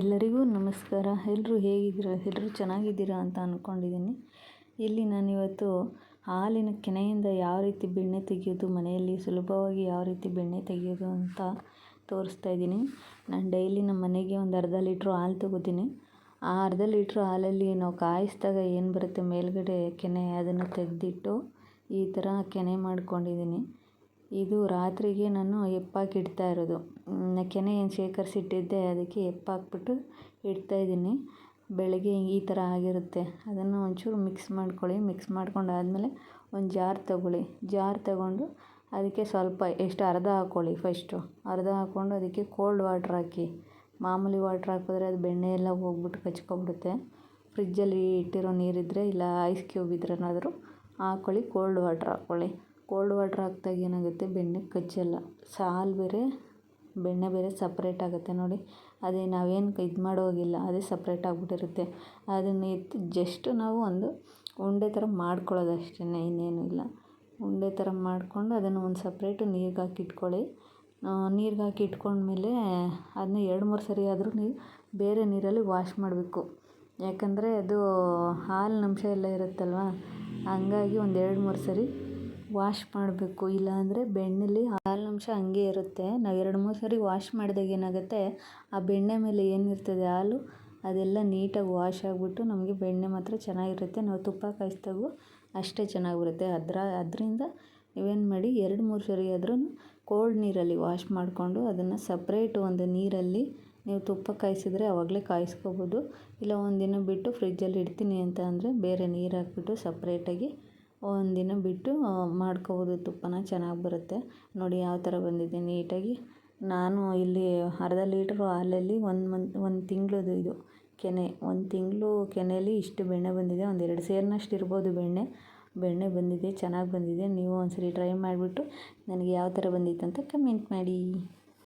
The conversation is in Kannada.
ಎಲ್ಲರಿಗೂ ನಮಸ್ಕಾರ. ಎಲ್ಲರೂ ಹೇಗಿದ್ದೀರ? ಎಲ್ಲರೂ ಚೆನ್ನಾಗಿದ್ದೀರಾ ಅಂತ ಅಂದ್ಕೊಂಡಿದ್ದೀನಿ ಇಲ್ಲಿ ನಾನಿವತ್ತು ಹಾಲಿನ ಕೆನೆಯಿಂದ ಯಾವ ರೀತಿ ಬೆಣ್ಣೆ ತೆಗೆಯೋದು, ಮನೆಯಲ್ಲಿ ಸುಲಭವಾಗಿ ಯಾವ ರೀತಿ ಬೆಣ್ಣೆ ತೆಗೆಯೋದು ಅಂತ ತೋರಿಸ್ತಾ ಇದ್ದೀನಿ. ನಾನು ಡೈಲಿ ನಮ್ಮ ಮನೆಗೆ ಒಂದು ಅರ್ಧ ಲೀಟ್ರ್ ಹಾಲು ತೊಗೋತೀನಿ. ಆ ಅರ್ಧ ಲೀಟ್ರ್ ಹಾಲಲ್ಲಿ ನಾವು ಕಾಯಿಸಿದಾಗ ಏನು ಬರುತ್ತೆ ಮೇಲುಗಡೆ ಕೆನೆ ಅದನ್ನು ತೆಗೆದಿಟ್ಟು ಈ ಥರ ಕೆನೆ ಮಾಡ್ಕೊಂಡಿದ್ದೀನಿ. ಇದು ರಾತ್ರಿಗೆ ನಾನು ಎಪ್ಪಾಕಿ ಇಡ್ತಾ ಇರೋದು. ಕೆನೆ ಏನು ಶೇಖರಿಸಿಟ್ಟಿದ್ದೆ ಅದಕ್ಕೆ ಹೆಪ್ಪಾಕ್ಬಿಟ್ಟು ಇಡ್ತಾ ಇದ್ದೀನಿ. ಬೆಳಗ್ಗೆ ಈ ಥರ ಆಗಿರುತ್ತೆ. ಅದನ್ನು ಒಂಚೂರು ಮಿಕ್ಸ್ ಮಾಡ್ಕೊಳ್ಳಿ. ಮಿಕ್ಸ್ ಮಾಡ್ಕೊಂಡಾದಮೇಲೆ ಒಂದು ಜಾರ್ ತಗೊಳ್ಳಿ. ಜಾರ್ ತಗೊಂಡು ಅದಕ್ಕೆ ಸ್ವಲ್ಪ ಎಷ್ಟು ಅರ್ಧ ಹಾಕ್ಕೊಳ್ಳಿ ಫಸ್ಟು. ಅರ್ಧ ಹಾಕ್ಕೊಂಡು ಅದಕ್ಕೆ ಕೋಲ್ಡ್ ವಾಟ್ರ್ ಹಾಕಿ. ಮಾಮೂಲಿ ವಾಟ್ರ್ ಹಾಕಿದ್ರೆ ಅದು ಬೆಣ್ಣೆ ಎಲ್ಲ ಹೋಗ್ಬಿಟ್ಟು ಕಚ್ಕೊಂಬಿಡುತ್ತೆ ಫ್ರಿಜ್ಜಲ್ಲಿ ಇಟ್ಟಿರೋ ನೀರಿದ್ದರೆ ಇಲ್ಲ ಐಸ್ ಕ್ಯೂಬ್ ಇದ್ರೇನಾದರೂ ಹಾಕ್ಕೊಳ್ಳಿ. ಕೋಲ್ಡ್ ವಾಟ್ರ್ ಹಾಕ್ಕೊಳ್ಳಿ. ಕೋಲ್ಡ್ ವಾಟ್ರ್ ಹಾಕ್ದಾಗ ಏನಾಗುತ್ತೆ? ಬೆಣ್ಣೆ ಕಚ್ಚಲ್ಲ. ಸಾಲು ಬೇರೆ, ಬೆಣ್ಣೆ ಬೇರೆ ಸಪ್ರೇಟ್ ಆಗುತ್ತೆ ನೋಡಿ. ಅದೇ ನಾವೇನು ಇದು ಮಾಡೋಗಿಲ್ಲ. ಅದೇ ಸಪ್ರೇಟ್ ಆಗಿಬಿಟ್ಟಿರುತ್ತೆ. ಅದನ್ನು ಎತ್ತಿ ಜಸ್ಟ್ ನಾವು ಒಂದು ಉಂಡೆ ಥರ ಮಾಡ್ಕೊಳ್ಳೋದು ಅಷ್ಟೇ ಇನ್ನೇನು ಇಲ್ಲ. ಉಂಡೆ ಥರ ಮಾಡಿಕೊಂಡು ಅದನ್ನು ಒಂದು ಸಪ್ರೇಟು ನೀರಿಗೆ ಹಾಕಿ ಇಟ್ಕೊಳ್ಳಿ. ನೀರಿಗೆ ಹಾಕಿ ಇಟ್ಕೊಂಡ್ಮೇಲೆ ಅದನ್ನ ಎರಡು, ಮೂರು ಸರಿ ಆದರೂ ನೀವು ಬೇರೆ ನೀರಲ್ಲಿ ವಾಶ್ ಮಾಡಬೇಕು. ಯಾಕಂದರೆ ಅದು ಹಾಲಿನ ಅಂಶ ಎಲ್ಲ ಇರುತ್ತಲ್ವ? ಹಂಗಾಗಿ ಒಂದು ಎರಡು, ಮೂರು ಸರಿ ವಾಶ್ ಮಾಡಬೇಕು. ಇಲ್ಲಾಂದರೆ ಬೆಣ್ಣೆಲಿ ಹಾಲಿನಂಶ ಹಂಗೆ ಇರುತ್ತೆ. ನಾವು ಎರಡು ಮೂರು ಸರಿ ವಾಶ್ ಮಾಡಿದಾಗ ಏನಾಗುತ್ತೆ, ಆ ಬೆಣ್ಣೆ ಮೇಲೆ ಏನಿರ್ತದೆ ಹಾಲು, ಅದೆಲ್ಲ ನೀಟಾಗಿ ವಾಶ್ ಆಗಿಬಿಟ್ಟು ನಮಗೆ ಬೆಣ್ಣೆ ಮಾತ್ರ ಚೆನ್ನಾಗಿರುತ್ತೆ. ನಾವು ತುಪ್ಪ ಕಾಯಿಸಿದಾಗೂ ಅಷ್ಟೇ ಚೆನ್ನಾಗಿ ಬರುತ್ತೆ ಅದರ, ಅದರಿಂದ ನೀವೇನು ಮಾಡಿ, ಎರಡು ಮೂರು ಸರಿ ಆದ್ರೂ ಕೋಲ್ಡ್ ನೀರಲ್ಲಿ ವಾಶ್ ಮಾಡಿಕೊಂಡು ಅದನ್ನು ಸಪ್ರೇಟ್ ಒಂದು ನೀರಲ್ಲಿ ನೀವು ತುಪ್ಪ ಕಾಯಿಸಿದ್ರೆ ಆವಾಗಲೇ ಕಾಯಿಸ್ಕೋಬೋದು. ಇಲ್ಲ ಒಂದಿನ ಬಿಟ್ಟು ಫ್ರಿಜ್ಜಲ್ಲಿ ಇಡ್ತೀನಿ ಅಂತ ಅಂದರೆ ಬೇರೆ ನೀರು ಹಾಕ್ಬಿಟ್ಟು ಸಪ್ರೇಟಾಗಿ ಒಂದಿನ ಬಿಟ್ಟು ಮಾಡ್ಕೋಬೋದು. ತುಪ್ಪನ ಚೆನ್ನಾಗಿ ಬರುತ್ತೆ. ನೋಡಿ ಯಾವ ಥರ ಬಂದಿದೆ ನೀಟಾಗಿ. ನಾನು ಇಲ್ಲಿ ಅರ್ಧ ಲೀಟ್ರು ಹಾಲಲ್ಲಿ ಒಂದು ಮಂತ್, ಒಂದು ತಿಂಗಳದು ಇದು ಕೆನೆ. ಒಂದು ತಿಂಗಳು ಕೆನೆಯಲ್ಲಿ ಇಷ್ಟು ಬೆಣ್ಣೆ ಬಂದಿದೆ. ಒಂದು ಎರಡು ಸೇರಿನಷ್ಟು ಇರ್ಬೋದು ಬೆಣ್ಣೆ. ಬೆಣ್ಣೆ ಬಂದಿದೆ, ಚೆನ್ನಾಗಿ ಬಂದಿದೆ. ನೀವು ಒಂದ್ಸರಿ ಟ್ರೈ ಮಾಡಿಬಿಟ್ಟು ನನಗೆ ಯಾವ ಥರ ಬಂದಿತ್ತು ಅಂತ ಕಮೆಂಟ್ ಮಾಡಿ.